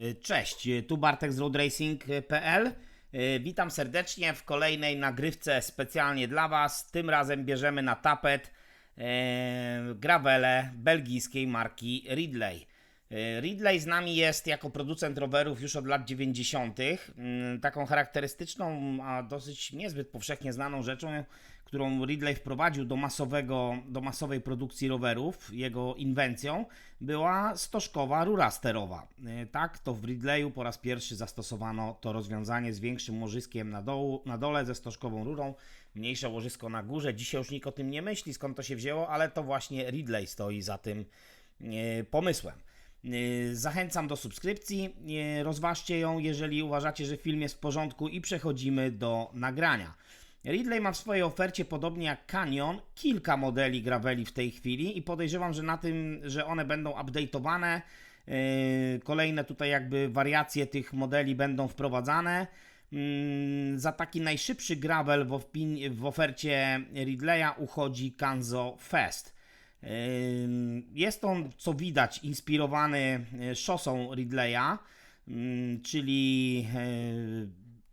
Y, Cześć, y, tu Bartek z roadracing.pl. Y, Witam serdecznie w kolejnej nagrywce specjalnie dla Was. Tym razem bierzemy na tapet e, gravele belgijskiej marki Ridley. E, Ridley z nami jest jako producent rowerów już od lat 90. Mm, Taką charakterystyczną, a dosyć niezbyt powszechnie znaną rzeczą, którą Ridley wprowadził do, masowego, do masowej produkcji rowerów, jego inwencją, była stożkowa rura sterowa. E, Tak, to w Ridleyu po raz pierwszy zastosowano to rozwiązanie z większym łożyskiem na, dołu, na dole ze stożkową rurą, mniejsze łożysko na górze. Dzisiaj już nikt o tym nie myśli, skąd to się wzięło, ale to właśnie Ridley stoi za tym e, pomysłem. Yy, Zachęcam do subskrypcji. Yy, Rozważcie ją, jeżeli uważacie, że film jest w porządku i przechodzimy do nagrania. Ridley ma w swojej ofercie, podobnie jak Canyon, kilka modeli graveli w tej chwili i podejrzewam, że na tym, że one będą update'owane. Yy, Kolejne tutaj jakby wariacje tych modeli będą wprowadzane. Mm, Za taki najszybszy gravel w, w ofercie Ridleya uchodzi Kanzo Fest. Jest on, co widać, inspirowany e, szosą Ridleya, ym, czyli e,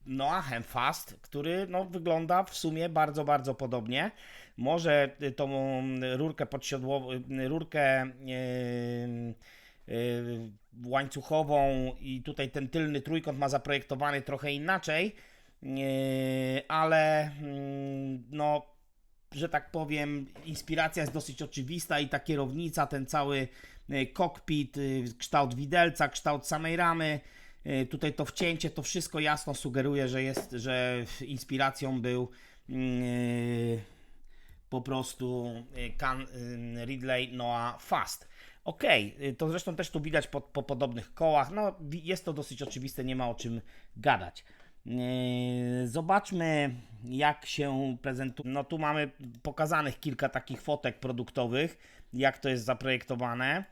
Noahem Fast, który no, wygląda w sumie bardzo, bardzo podobnie. Może e, tą rurkę podsiodłową, rurkę łańcuchową i tutaj ten tylny trójkąt ma zaprojektowany trochę inaczej, ale mm, no że tak powiem, inspiracja jest dosyć oczywista i ta kierownica, ten cały e, kokpit, y, kształt widelca, kształt samej ramy, y, tutaj to wcięcie, to wszystko jasno sugeruje, że jest, że inspiracją był yy, po prostu Can, y, Ridley Noah Fast. Y, to zresztą też tu widać po, po podobnych kołach. No, jest to dosyć oczywiste, nie ma o czym gadać. Yy, Zobaczmy, jak się prezentuje. No, tu mamy pokazanych kilka takich fotek produktowych, jak to jest zaprojektowane.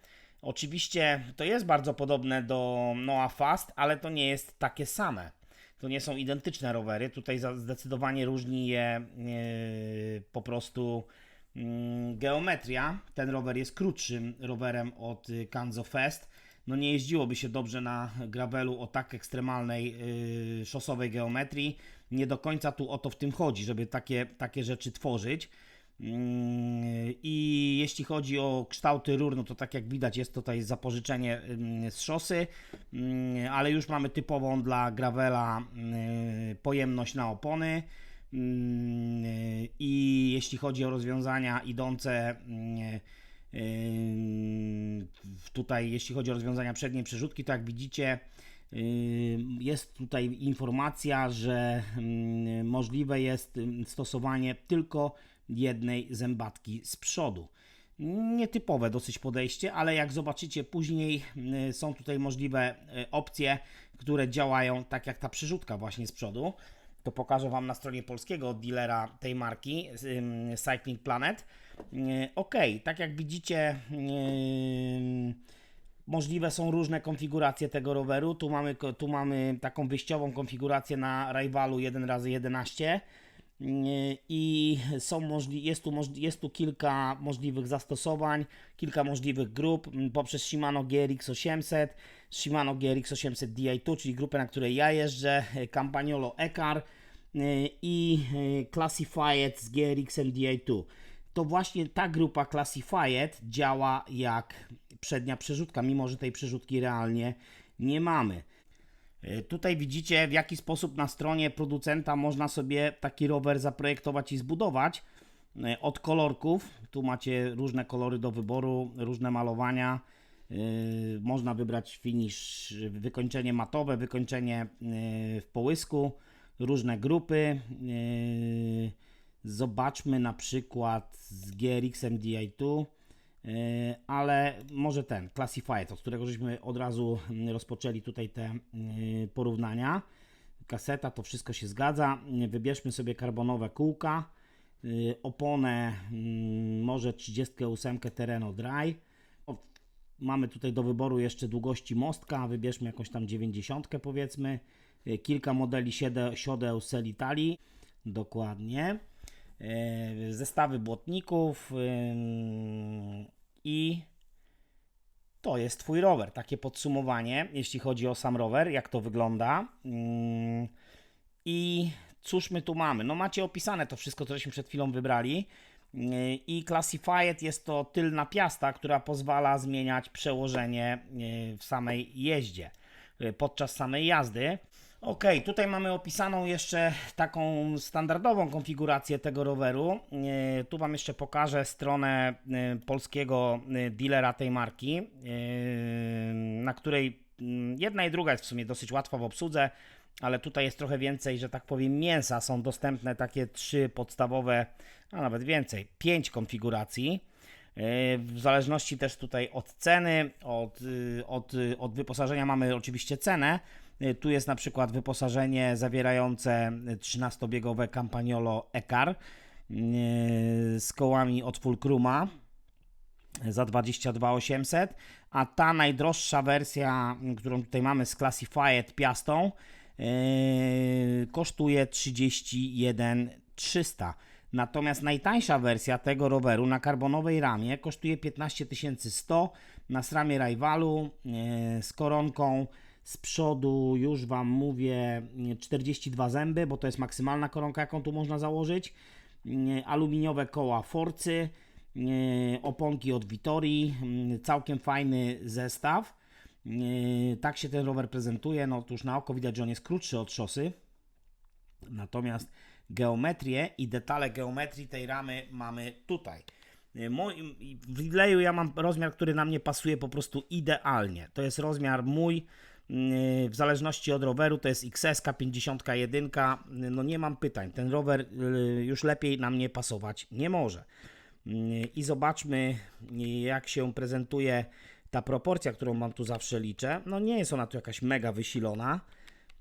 Oczywiście to jest bardzo podobne do Noah Fast, ale to nie jest takie same. To nie są identyczne rowery. Tutaj zdecydowanie różni je yy, po prostu mm, geometria. Ten rower jest krótszym rowerem od Kanzo Fest. No nie jeździłoby się dobrze na gravelu o tak ekstremalnej yy, szosowej geometrii. Nie do końca tu o to w tym chodzi, żeby takie, takie rzeczy tworzyć. Mm, I jeśli chodzi o kształty rur, no to tak jak widać jest tutaj zapożyczenie ym, z szosy, Mm, ale już mamy typową dla gravela y, pojemność na opony. Mm, I jeśli chodzi o rozwiązania idące Tutaj, jeśli chodzi o rozwiązania przedniej przerzutki, to jak widzicie, jest tutaj informacja, że możliwe jest stosowanie tylko jednej zębatki z przodu. Nietypowe dosyć podejście, ale jak zobaczycie później, y, są tutaj możliwe y, opcje, które działają tak jak ta przerzutka właśnie z przodu. To pokażę Wam na stronie polskiego dealera tej marki, Cycling Planet. Yy, Ok, tak jak widzicie, yy, możliwe są różne konfiguracje tego roweru. Tu mamy, tu mamy taką wyjściową konfigurację na Rivalu 1x11 yy, i są możli- jest, tu możli- jest tu kilka możliwych zastosowań, kilka możliwych grup. Mm, poprzez Shimano GRX 800, Shimano GRX 800 Di2, czyli grupę, na której ja jeżdżę, Campagnolo Ecar i Classified z GRX-em Di2 to właśnie ta grupa Classified działa jak przednia przerzutka, mimo że tej przerzutki realnie nie mamy. E, Tutaj widzicie, w jaki sposób na stronie producenta można sobie taki rower zaprojektować i zbudować. E, Od kolorków, tu macie różne kolory do wyboru, różne malowania. E, Można wybrać finish, wykończenie matowe, wykończenie w połysku, różne grupy. E, Zobaczmy na przykład z GRX-em Di2, yy, ale może ten, Classified, od którego żeśmy od razu mm, rozpoczęli tutaj te yy, porównania. Kaseta, to wszystko się zgadza. Wybierzmy sobie karbonowe kółka, yy, oponę, yy, może 38 Terreno Dry. Mamy tutaj do wyboru jeszcze długości mostka, wybierzmy jakąś tam 90 powiedzmy. Yy, Kilka modeli siodeł Selitali, dokładnie. Yy, Zestawy błotników i to jest Twój rower. Takie podsumowanie, jeśli chodzi o sam rower, jak to wygląda. I cóż my tu mamy? No macie opisane to wszystko, co przed chwilą wybrali. Yy, I Classified jest to tylna piasta, która pozwala zmieniać przełożenie yy, w samej jeździe, yy, podczas samej jazdy. Ok, tutaj mamy opisaną jeszcze taką standardową konfigurację tego roweru. Yy, Tu Wam jeszcze pokażę stronę yy, polskiego yy, dealera tej marki, na której mm, jedna i druga jest w sumie dosyć łatwa w obsłudze, ale tutaj jest trochę więcej, że tak powiem, mięsa. Są dostępne takie trzy podstawowe, a nawet więcej, pięć konfiguracji. Yy, W zależności też tutaj od ceny, od, yy, od, yy, od wyposażenia mamy oczywiście cenę. Yy, Tu jest na przykład wyposażenie zawierające 13-biegowe Campagnolo Ecar yy, z kołami od Fulcruma za 22 800, a ta najdroższa wersja, którą tutaj mamy z Classified Piastą, kosztuje 31 300. Natomiast najtańsza wersja tego roweru na karbonowej ramie kosztuje 15 100 na SRAMie Rivalu yy, z koronką z przodu już Wam mówię yy, 42 zęby, bo to jest maksymalna koronka jaką tu można założyć. Yy, Aluminiowe koła Forcy, oponki od Vittorii, yy, całkiem fajny zestaw. Tak się ten rower prezentuje. No otóż na oko widać, że on jest krótszy od szosy. Natomiast geometrię i detale geometrii tej ramy mamy tutaj. Mój, w Ridleyu ja mam rozmiar, który na mnie pasuje po prostu idealnie. To jest rozmiar mój. yy, W zależności od roweru to jest XS 51. Yy, No nie mam pytań. Ten rower już lepiej na mnie pasować nie może. I zobaczmy, jak się prezentuje ta proporcja, którą mam tu zawsze liczę. No nie jest ona tu jakaś mega wysilona.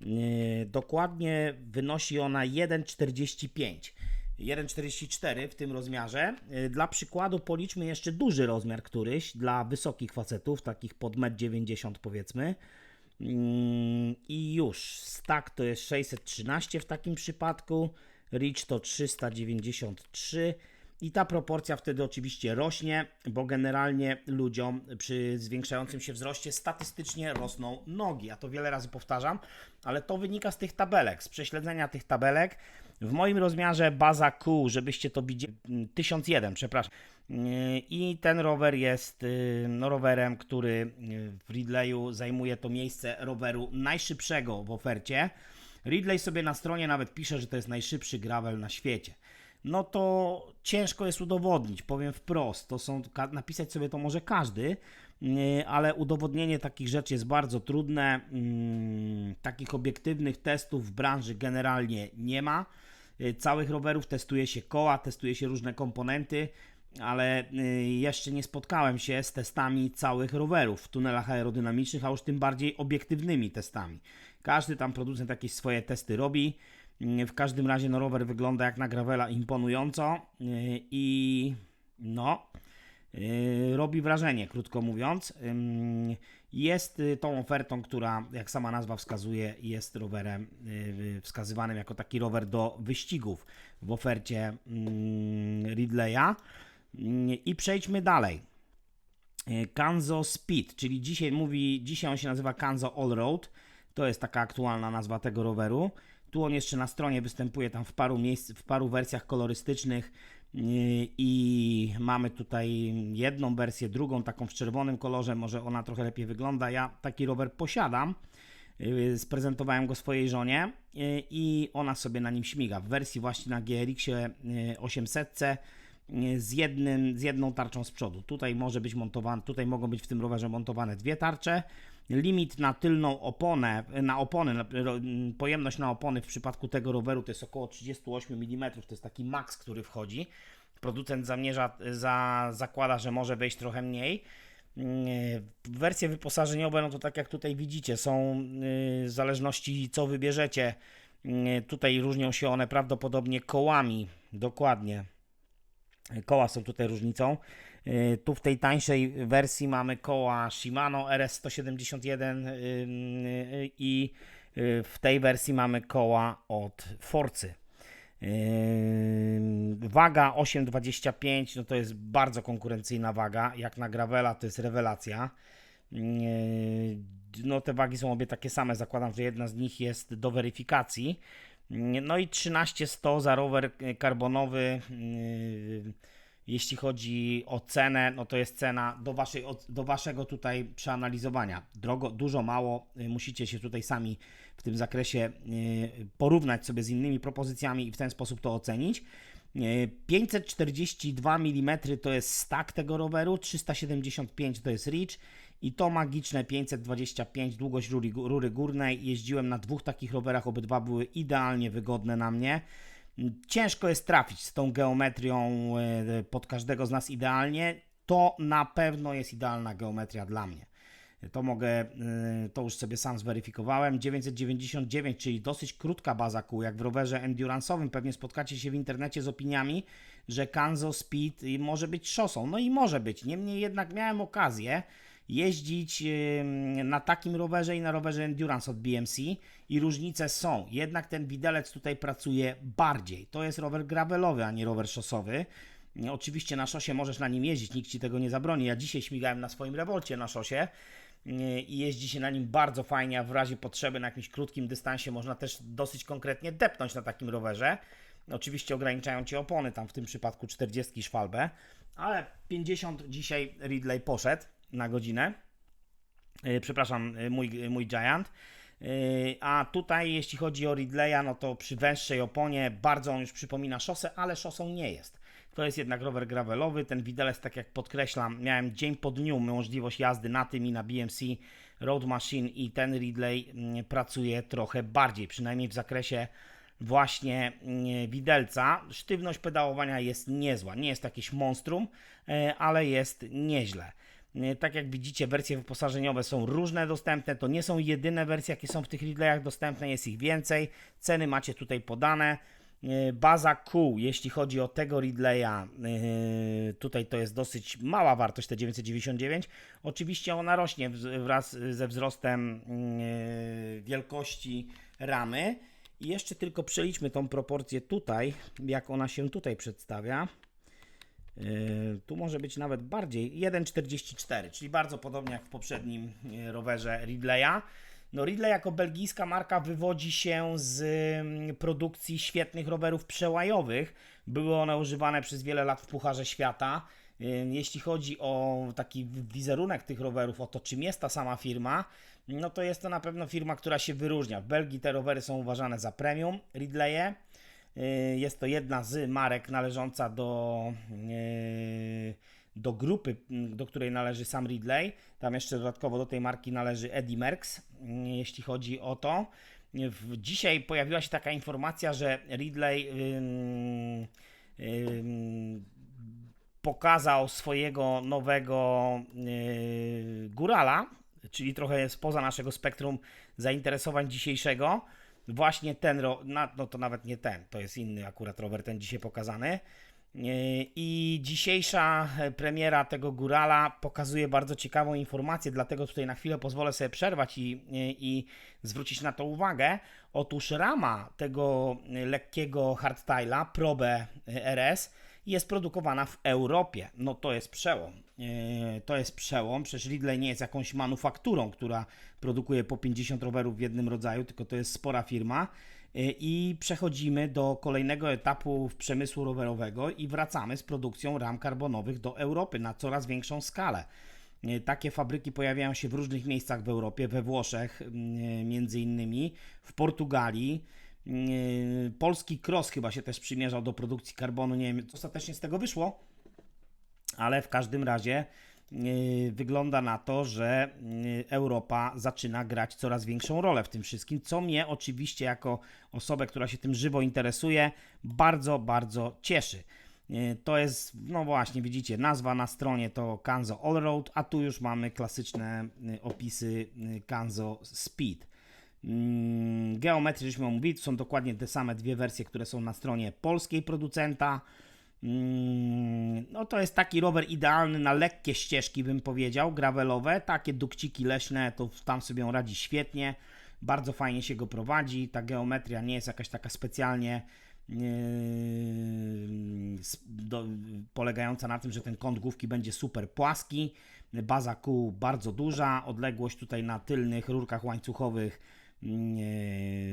Yy, Dokładnie wynosi ona 1,45. 1,44 w tym rozmiarze. Yy, Dla przykładu policzmy jeszcze duży rozmiar któryś dla wysokich facetów, takich pod 1,90 m powiedzmy. Mm, I już stack to jest 613 w takim przypadku, reach to 393 i ta proporcja wtedy oczywiście rośnie, bo generalnie ludziom przy zwiększającym się wzroście statystycznie rosną nogi. Ja to wiele razy powtarzam, ale to wynika z tych tabelek, z prześledzenia tych tabelek. W moim rozmiarze baza Q, żebyście to widzieli, mm, 1001, przepraszam. I ten rower jest yy, no, rowerem, który yy, w Ridleyu zajmuje to miejsce roweru najszybszego w ofercie. Ridley sobie na stronie nawet pisze, że to jest najszybszy gravel na świecie no to ciężko jest udowodnić, powiem wprost. To są, napisać sobie to może każdy, yy, ale udowodnienie takich rzeczy jest bardzo trudne. Yy, Takich obiektywnych testów w branży generalnie nie ma. Yy, Całych rowerów testuje się koła, testuje się różne komponenty, ale yy, jeszcze nie spotkałem się z testami całych rowerów w tunelach aerodynamicznych, a już tym bardziej obiektywnymi testami. Każdy tam producent jakieś swoje testy robi. W każdym razie no, rower wygląda jak na gravela imponująco i no yy, robi wrażenie, krótko mówiąc. Ym, Jest y, tą ofertą, która, jak sama nazwa wskazuje, jest rowerem yy, wskazywanym jako taki rower do wyścigów w ofercie mm, Ridleya. I przejdźmy dalej. Kanzo Speed, czyli dzisiaj mówi, dzisiaj on się nazywa Kanzo Allroad. To jest taka aktualna nazwa tego roweru. Tu on jeszcze na stronie występuje tam w paru miejsc, w paru wersjach kolorystycznych yy, i mamy tutaj jedną wersję, drugą taką w czerwonym kolorze, może ona trochę lepiej wygląda. Ja taki rower posiadam. Yy, Sprezentowałem go swojej żonie yy, i ona sobie na nim śmiga. W wersji właśnie na GRX-ie yy, 800 yy, z, jednym, z jedną tarczą z przodu. Tutaj może być montowany, tutaj mogą być w tym rowerze montowane dwie tarcze. Limit na tylną oponę, na opony, na, pojemność na opony w przypadku tego roweru to jest około 38 mm, to jest taki maks, który wchodzi. Producent zamierza, za, zakłada, że może wejść trochę mniej. Yy, Wersje wyposażeniowe, no to tak jak tutaj widzicie, są yy, w zależności co wybierzecie. Yy, Tutaj różnią się one prawdopodobnie kołami, dokładnie. Koła są tutaj różnicą. Yy, Tu w tej tańszej wersji mamy koła Shimano RS171 yy, yy, i w tej wersji mamy koła od Forcy. Waga 8,25 no to jest bardzo konkurencyjna waga. Jak na Gravela to jest rewelacja. No te wagi są obie takie same, zakładam, że jedna z nich jest do weryfikacji. No i 13100 za rower yy, karbonowy. yy, Jeśli chodzi o cenę, no to jest cena do, waszej, do waszego tutaj przeanalizowania. Drogo, dużo, mało, yy, musicie się tutaj sami w tym zakresie yy, porównać sobie z innymi propozycjami i w ten sposób to ocenić. Yy, 542 mm to jest stack tego roweru, 375 to jest reach i to magiczne 525 długość rury, rury górnej. Jeździłem na dwóch takich rowerach, obydwa były idealnie wygodne na mnie. Ciężko jest trafić z tą geometrią e, pod każdego z nas idealnie. To na pewno jest idealna geometria dla mnie. To mogę, e, to już sobie sam zweryfikowałem. 999, czyli dosyć krótka baza kół, jak w rowerze endurance'owym. Pewnie spotkacie się w internecie z opiniami, że Kanzo Speed może być szosą. No i może być. Niemniej jednak miałem okazję jeździć na takim rowerze i na rowerze endurance od BMC i różnice są. Jednak ten widelec tutaj pracuje bardziej. To jest rower gravelowy, a nie rower szosowy. Oczywiście na szosie możesz na nim jeździć, nikt ci tego nie zabroni. Ja dzisiaj śmigałem na swoim rewolcie na szosie yy, i jeździ się na nim bardzo fajnie, a w razie potrzeby na jakimś krótkim dystansie można też dosyć konkretnie depnąć na takim rowerze. Oczywiście ograniczają ci opony, tam w tym przypadku 40 szwalbę, ale 50 dzisiaj Ridley poszedł na godzinę. Yy, Przepraszam, yy, mój, mój Giant. A tutaj, jeśli chodzi o Ridleya, no to przy węższej oponie bardzo on już przypomina szosę, ale szosą nie jest. To jest jednak rower gravelowy. Ten widelec, tak jak podkreślam, miałem dzień po dniu możliwość jazdy na tym i na BMC Road Machine i ten Ridley mm, pracuje trochę bardziej, przynajmniej w zakresie właśnie mm, widelca. Sztywność pedałowania jest niezła. Nie jest jakieś monstrum, e, ale jest nieźle. E, Tak jak widzicie, wersje wyposażeniowe są różne dostępne. To nie są jedyne wersje, jakie są w tych Ridleyach dostępne, jest ich więcej. Ceny macie tutaj podane. E, Baza kół, jeśli chodzi o tego Ridleya, e, tutaj to jest dosyć mała wartość, te 999. Oczywiście ona rośnie wraz ze wzrostem wielkości ramy. I jeszcze tylko przeliczmy tą proporcję tutaj, jak ona się tutaj przedstawia. Yy, Tu może być nawet bardziej 1,44, czyli bardzo podobnie jak w poprzednim yy, rowerze Ridleya. No Ridley jako belgijska marka wywodzi się z mm, produkcji świetnych rowerów przełajowych. Były one używane przez wiele lat w Pucharze Świata. Yy, Jeśli chodzi o taki wizerunek tych rowerów, o to czym jest ta sama firma, no to jest to na pewno firma, która się wyróżnia. W Belgii te rowery są uważane za premium Ridleye. Y, Jest to jedna z marek należąca do, y, do grupy, do której należy sam Ridley. Tam jeszcze dodatkowo do tej marki należy Eddie Merckx, jeśli chodzi o to. Dzisiaj pojawiła się taka informacja, że Ridley ym, ym, pokazał swojego nowego yy, górala, czyli trochę spoza naszego spektrum zainteresowań dzisiejszego. Właśnie ten, no to nawet nie ten, to jest inny akurat rower, ten dzisiaj pokazany. Yy, I dzisiejsza e, premiera tego górala pokazuje bardzo ciekawą informację, dlatego tutaj na chwilę pozwolę sobie przerwać i, i, i zwrócić na to uwagę. Otóż rama tego e, lekkiego hardtaila Probe e, RS jest produkowana w Europie. No to jest przełom. Yy, To jest przełom. Przecież Ridley nie jest jakąś manufakturą, która produkuje po 50 rowerów w jednym rodzaju, tylko to jest spora firma. Yy, I przechodzimy do kolejnego etapu w przemysłu rowerowego i wracamy z produkcją ram karbonowych do Europy na coraz większą skalę. Yy, Takie fabryki pojawiają się w różnych miejscach w Europie, we Włoszech między innymi, w Portugalii. Yy, Polski Cross chyba się też przymierzał do produkcji karbonu. Nie wiem, co ostatecznie z tego wyszło, ale w każdym razie yy, wygląda na to, że yy, Europa zaczyna grać coraz większą rolę w tym wszystkim, co mnie oczywiście jako osobę, która się tym żywo interesuje, bardzo, bardzo cieszy. To jest, no właśnie, widzicie, nazwa na stronie to Kanzo Allroad, a tu już mamy klasyczne opisy Kanzo Speed. Mm, Geometrii, żeśmy mówili, to są dokładnie te same dwie wersje, które są na stronie polskiej producenta. Mm, No to jest taki rower idealny na lekkie ścieżki, bym powiedział, gravelowe. Takie dukciki leśne, to tam sobie on radzi świetnie. Bardzo fajnie się go prowadzi. Ta geometria nie jest jakaś taka specjalnie yy, do, polegająca na tym, że ten kąt główki będzie super płaski. baza kół bardzo duża, odległość tutaj na tylnych rurkach łańcuchowych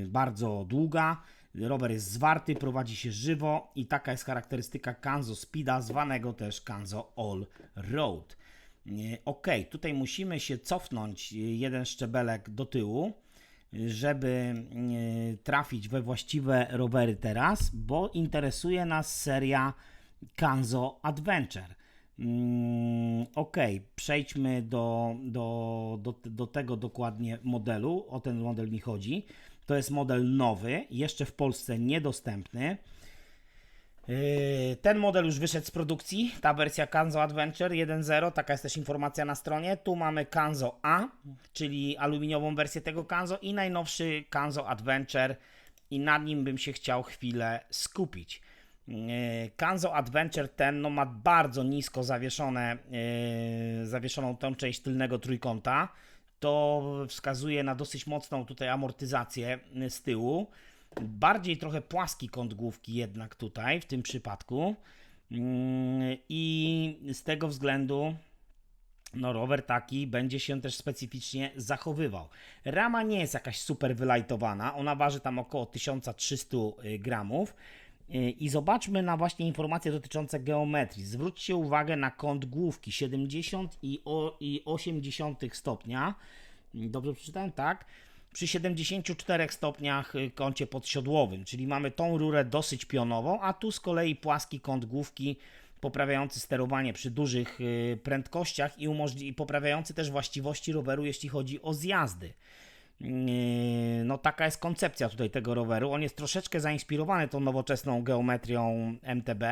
bardzo długa. Rower jest zwarty, prowadzi się żywo i taka jest charakterystyka Kanzo Speeda, zwanego też Kanzo All Road. E, Ok, tutaj musimy się cofnąć e, jeden szczebelek do tyłu, e, żeby e, trafić we właściwe rowery teraz, bo interesuje nas seria Kanzo Adventure. Mm, ok, przejdźmy do, do, do, do tego dokładnie modelu. O ten model mi chodzi. To jest model nowy, jeszcze w Polsce niedostępny. Yy, Ten model już wyszedł z produkcji, ta wersja Kanzo Adventure 1.0, taka jest też informacja na stronie. Tu mamy Kanzo A, czyli aluminiową wersję tego Kanzo i najnowszy Kanzo Adventure i nad nim bym się chciał chwilę skupić. Yy, Kanzo Adventure ten no, ma bardzo nisko zawieszone, yy, zawieszoną tą część tylnego trójkąta. To wskazuje na dosyć mocną tutaj amortyzację yy, z tyłu. Bardziej trochę płaski kąt główki jednak tutaj w tym przypadku. Mm, I z tego względu no rower taki będzie się też specyficznie zachowywał. Rama nie jest jakaś super wylajtowana, ona waży tam około 1300 gramów. Y, I zobaczmy na właśnie informacje dotyczące geometrii. Zwróćcie uwagę na kąt główki 70 i o- i 80 stopnia. Dobrze przeczytałem? Tak. Przy 74 stopniach y, kącie podsiodłowym, czyli mamy tą rurę dosyć pionową, a tu z kolei płaski kąt główki poprawiający sterowanie przy dużych y, prędkościach i, i poprawiający też właściwości roweru, jeśli chodzi o zjazdy. Yy, No taka jest koncepcja tutaj tego roweru. On jest troszeczkę zainspirowany tą nowoczesną geometrią MTB.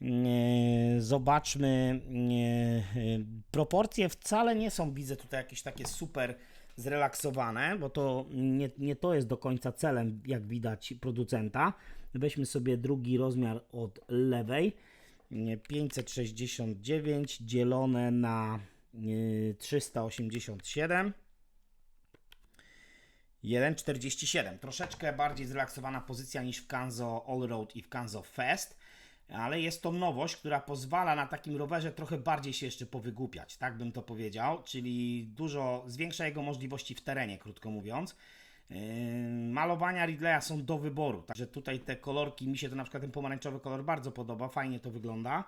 Yy, Zobaczmy, yy, proporcje wcale nie są, widzę tutaj jakieś takie super zrelaksowane, bo to nie, nie to jest do końca celem, jak widać, producenta. Weźmy sobie drugi rozmiar od lewej. Yy, 569 dzielone na yy, 387. 1,47. Troszeczkę bardziej zrelaksowana pozycja niż w Kanzo Allroad i w Kanzo Fest, ale jest to nowość, która pozwala na takim rowerze trochę bardziej się jeszcze powygłupiać, tak bym to powiedział, czyli dużo zwiększa jego możliwości w terenie, krótko mówiąc. Yy, Malowania Ridleya są do wyboru, także tutaj te kolorki, mi się to na przykład ten pomarańczowy kolor bardzo podoba, fajnie to wygląda.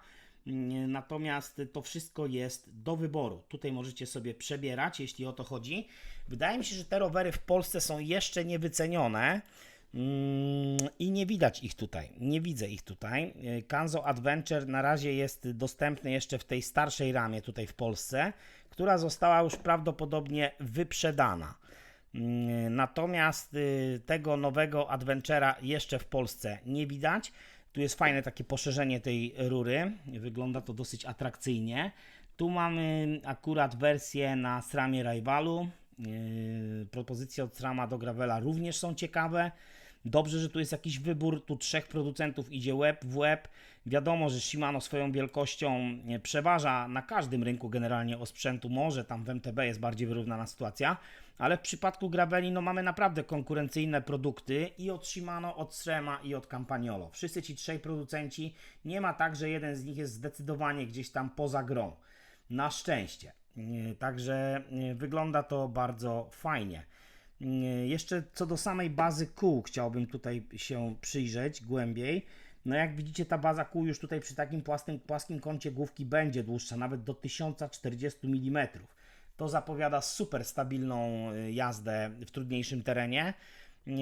Natomiast to wszystko jest do wyboru. Tutaj możecie sobie przebierać, jeśli o to chodzi. Wydaje mi się, że te rowery w Polsce są jeszcze niewycenione. Mm, I nie widać ich tutaj. Nie widzę ich tutaj. Kanzo Adventure na razie jest dostępny jeszcze w tej starszej ramie tutaj w Polsce, która została już prawdopodobnie wyprzedana. Mm, Natomiast y, tego nowego Adventure'a jeszcze w Polsce nie widać. Tu jest fajne takie poszerzenie tej rury. Wygląda to dosyć atrakcyjnie. Tu mamy akurat wersję na SRAMie Rivalu. Yy, propozycje od SRAMa do Gravela również są ciekawe. Dobrze, że tu jest jakiś wybór. Tu trzech producentów idzie łeb w łeb. Wiadomo, że Shimano swoją wielkością przeważa na każdym rynku generalnie osprzętu. Może tam w MTB jest bardziej wyrównana sytuacja, ale w przypadku Graveli no mamy naprawdę konkurencyjne produkty i od Shimano, od Srema i od Campagnolo. Wszyscy ci trzej producenci, nie ma tak, że jeden z nich jest zdecydowanie gdzieś tam poza grą. Na szczęście. Nie, Także nie, wygląda to bardzo fajnie. Nie, Jeszcze co do samej bazy kół chciałbym tutaj się przyjrzeć głębiej. No jak widzicie ta baza kół już tutaj przy takim płaskim, płaskim kącie główki będzie dłuższa, nawet do 1040 mm. To zapowiada super stabilną y, jazdę w trudniejszym terenie. Y,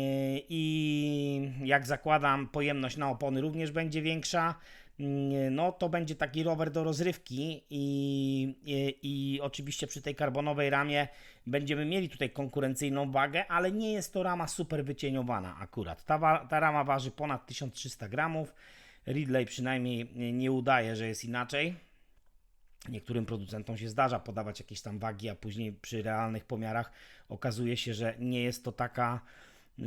I jak zakładam, pojemność na opony również będzie większa. Y, No to będzie taki rower do rozrywki i, i, i oczywiście przy tej karbonowej ramie będziemy mieli tutaj konkurencyjną wagę, ale nie jest to rama super wycieniowana akurat. Ta, ta rama waży ponad 1300 gramów. Ridley przynajmniej nie udaje, że jest inaczej. Niektórym producentom się zdarza podawać jakieś tam wagi, a później przy realnych pomiarach okazuje się, że nie jest to taka, yy,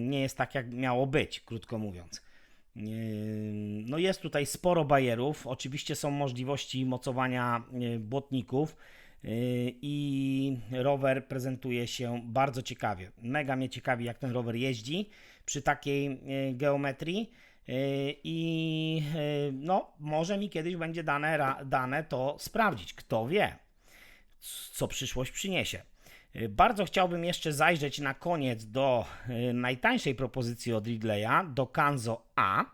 nie jest tak, jak miało być, krótko mówiąc. Yy, No jest tutaj sporo bajerów. Oczywiście są możliwości mocowania yy, błotników yy, i rower prezentuje się bardzo ciekawie. Mega mnie ciekawi, jak ten rower jeździ przy takiej geometrii. I y, no, może mi kiedyś będzie dane, dane to sprawdzić. Kto wie, co przyszłość przyniesie. Y, Bardzo chciałbym jeszcze zajrzeć na koniec do najtańszej propozycji od Ridleya, do Kanzo A.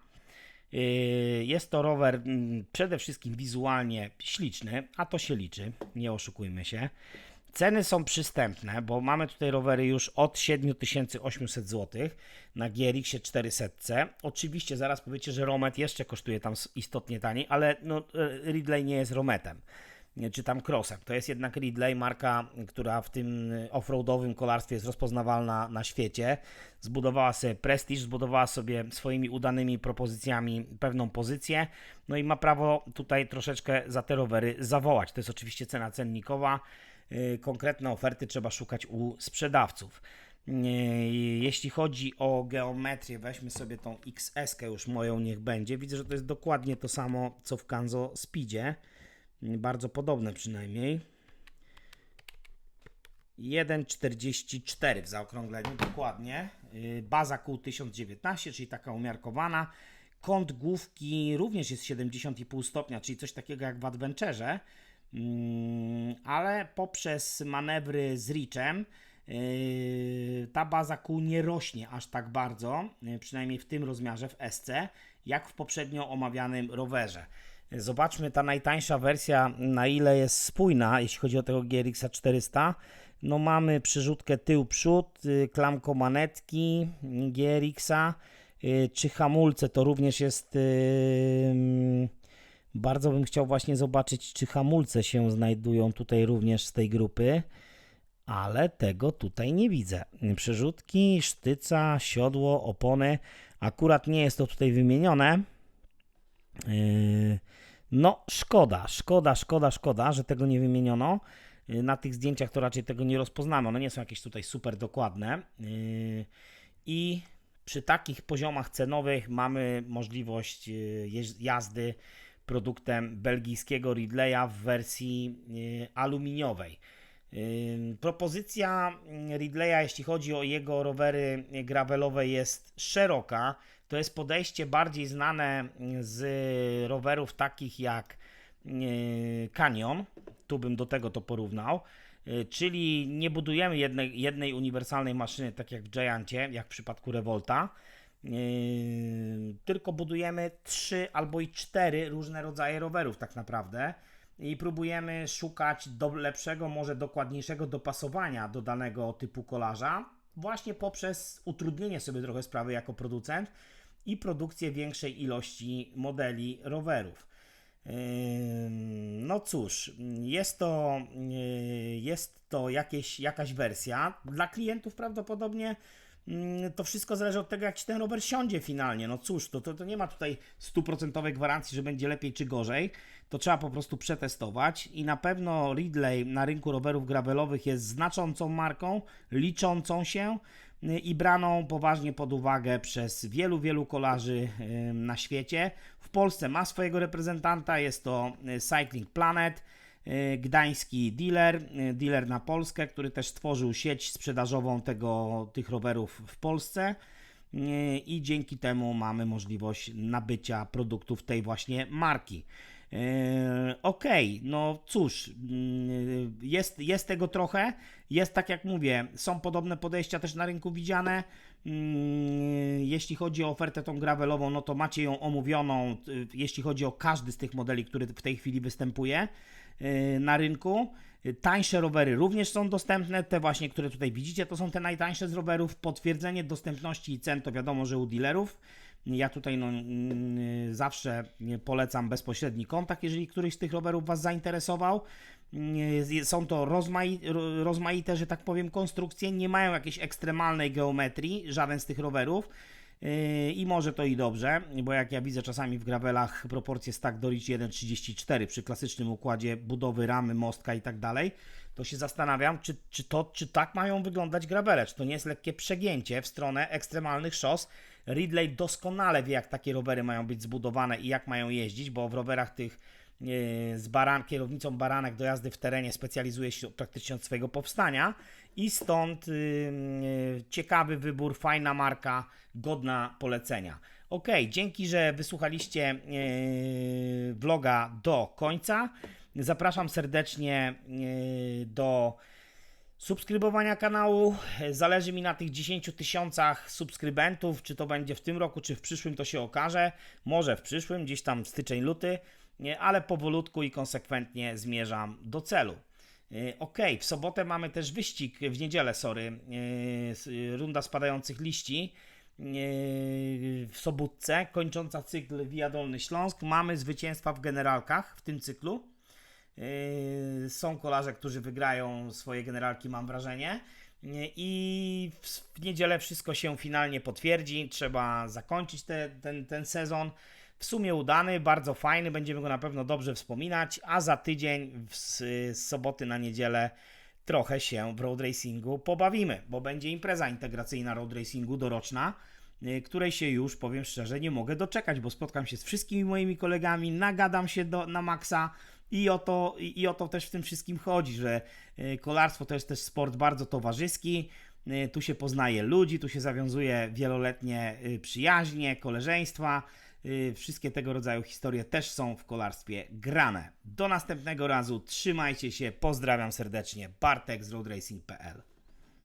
Jest to rower mm, przede wszystkim wizualnie śliczny, a to się liczy, nie oszukujmy się. Ceny są przystępne, bo mamy tutaj rowery już od 7800 zł na GRX 400. Oczywiście zaraz powiecie, że Romet jeszcze kosztuje tam istotnie taniej, ale no, e, Ridley nie jest Rometem czy tam Crossem. To jest jednak Ridley, marka, która w tym offroadowym kolarstwie jest rozpoznawalna na świecie. Zbudowała sobie prestiż, zbudowała sobie swoimi udanymi propozycjami pewną pozycję, no i ma prawo tutaj troszeczkę za te rowery zawołać. To jest oczywiście cena cennikowa. Y, Konkretne oferty trzeba szukać u sprzedawców. Y, Jeśli chodzi o geometrię, weźmy sobie tą XS już moją, niech będzie. Widzę, że to jest dokładnie to samo, co w Kanzo Speedzie. Bardzo podobne przynajmniej. 1,44 w zaokrągleniu, dokładnie. Baza kół 1019, czyli taka umiarkowana. Kąt główki również jest 70,5 stopnia, czyli coś takiego jak w Adventurze, ale poprzez manewry z Reachem yy, ta baza kół nie rośnie aż tak bardzo, yy, przynajmniej w tym rozmiarze w SC, jak w poprzednio omawianym rowerze. Zobaczmy ta najtańsza wersja, na ile jest spójna, jeśli chodzi o tego GRX 400. No mamy przyrzutkę tył-przód, y, klamko manetki GRX-a, y, czy hamulce to również jest... y, mm, Bardzo bym chciał właśnie zobaczyć, czy hamulce się znajdują tutaj również z tej grupy, ale tego tutaj nie widzę. Przerzutki, sztyca, siodło, opony. Akurat nie jest to tutaj wymienione. Yy, No, szkoda, szkoda, szkoda, szkoda, że tego nie wymieniono. Yy, Na tych zdjęciach to raczej tego nie rozpoznamy. One nie są jakieś tutaj super dokładne. Yy, I przy takich poziomach cenowych mamy możliwość jazdy produktem belgijskiego Ridleya w wersji yy, aluminiowej. Ym, Propozycja mm, Ridleya, jeśli chodzi o jego rowery gravelowe, jest szeroka. To jest podejście bardziej znane z rowerów takich jak Canyon. Tu bym do tego to porównał. Czyli nie budujemy jednej, jednej uniwersalnej maszyny, tak jak w Giantie, jak w przypadku Revolta. Yy, tylko budujemy trzy albo i cztery różne rodzaje rowerów, tak naprawdę i próbujemy szukać do lepszego, może dokładniejszego dopasowania do danego typu kolarza, właśnie poprzez utrudnienie sobie trochę sprawy jako producent i produkcję większej ilości modeli rowerów. Ym, No cóż, jest to, yy, jest to jakieś, jakaś wersja. Dla klientów prawdopodobnie to wszystko zależy od tego, jak ci ten rower siądzie finalnie. No cóż, to, to, to nie ma tutaj stuprocentowej gwarancji, że będzie lepiej czy gorzej. To trzeba po prostu przetestować i na pewno Ridley na rynku rowerów gravelowych jest znaczącą marką, liczącą się y, i braną poważnie pod uwagę przez wielu, wielu kolarzy na świecie. W Polsce ma swojego reprezentanta, jest to y, Cycling Planet, gdański dealer, y, dealer na Polskę, który też stworzył sieć sprzedażową tego, tych rowerów w Polsce y, i dzięki temu mamy możliwość nabycia produktów tej właśnie marki. Okej, no cóż, yy, jest, jest tego trochę. Jest tak jak mówię, są podobne podejścia też na rynku widziane. Yy, Jeśli chodzi o ofertę tą gravelową, no to macie ją omówioną, jeśli chodzi o każdy z tych modeli, który w tej chwili występuje na rynku. Yy, Tańsze rowery również są dostępne, te właśnie, które tutaj widzicie, to są te najtańsze z rowerów. Potwierdzenie dostępności i cen to wiadomo, że u dealerów. Ja tutaj no, mm, zawsze polecam bezpośredni kontakt, jeżeli któryś z tych rowerów Was zainteresował. Mm, Są to rozmai, ro- rozmaite, że tak powiem, konstrukcje, nie mają jakiejś ekstremalnej geometrii, żaden z tych rowerów. Yy, I może to i dobrze, bo jak ja widzę czasami w gravelach proporcje stack do Rich 1.34 przy klasycznym układzie budowy ramy, mostka i tak dalej, to się zastanawiam, czy, czy, to, czy tak mają wyglądać gravele, czy to nie jest lekkie przegięcie w stronę ekstremalnych szos. Ridley doskonale wie, jak takie rowery mają być zbudowane i jak mają jeździć, bo w rowerach tych z baran, kierownicą baranek do jazdy w terenie specjalizuje się praktycznie od swojego powstania i stąd y, y, ciekawy wybór, fajna marka, godna polecenia. Ok, dzięki, że wysłuchaliście e, vloga do końca. Zapraszam serdecznie e, do subskrybowania kanału. Zależy mi na tych 10 tysiącach subskrybentów. Czy to będzie w tym roku, czy w przyszłym, to się okaże. Może w przyszłym, gdzieś tam styczeń, luty, ale powolutku i konsekwentnie zmierzam do celu. E, Ok, w sobotę mamy też wyścig, w niedzielę, sorry, e, runda spadających liści e, w Sobótce, kończąca cykl Via Dolny Śląsk. Mamy zwycięstwa w generalkach w tym cyklu. Są kolarze, którzy wygrają swoje generalki, mam wrażenie. I w niedzielę wszystko się finalnie potwierdzi. Trzeba zakończyć te, ten, ten sezon. W sumie udany, bardzo fajny, będziemy go na pewno dobrze wspominać. A za tydzień, z, soboty na niedzielę, trochę się w road racingu pobawimy, bo będzie impreza integracyjna road racingu doroczna y, której się już, powiem szczerze, nie mogę doczekać, bo spotkam się z wszystkimi moimi kolegami, nagadam się do, na maksa i o, to, i o to też w tym wszystkim chodzi, że y, kolarstwo to jest też sport bardzo towarzyski, y, tu się poznaje ludzi, tu się zawiązuje wieloletnie przyjaźnie, koleżeństwa, wszystkie tego rodzaju historie też są w kolarstwie grane. Do następnego razu, trzymajcie się, pozdrawiam serdecznie, Bartek z roadracing.pl